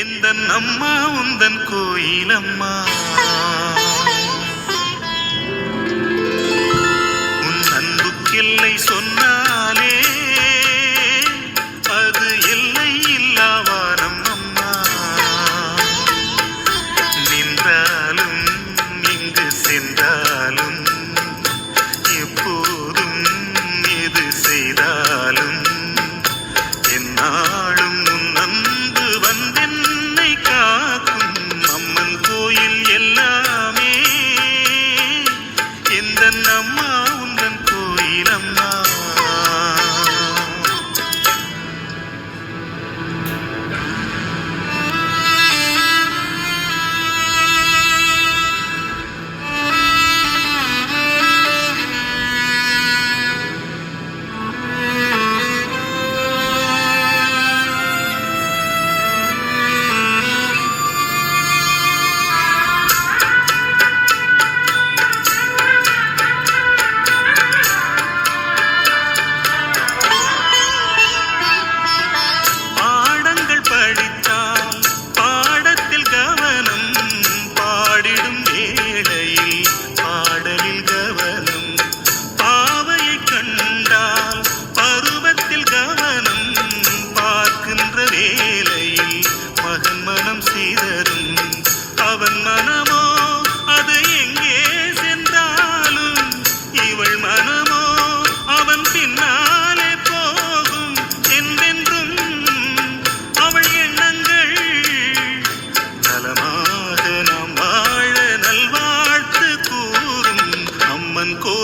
எந்தன் அம்மா உந்தன் கோயிலம்மா?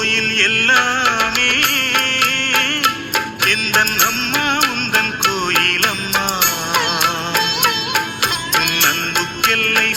கோயில் எல்லாமே. எந்தன் அம்மா உந்தன் கோயில் அம்மா உன் அன்புக்கெல்லை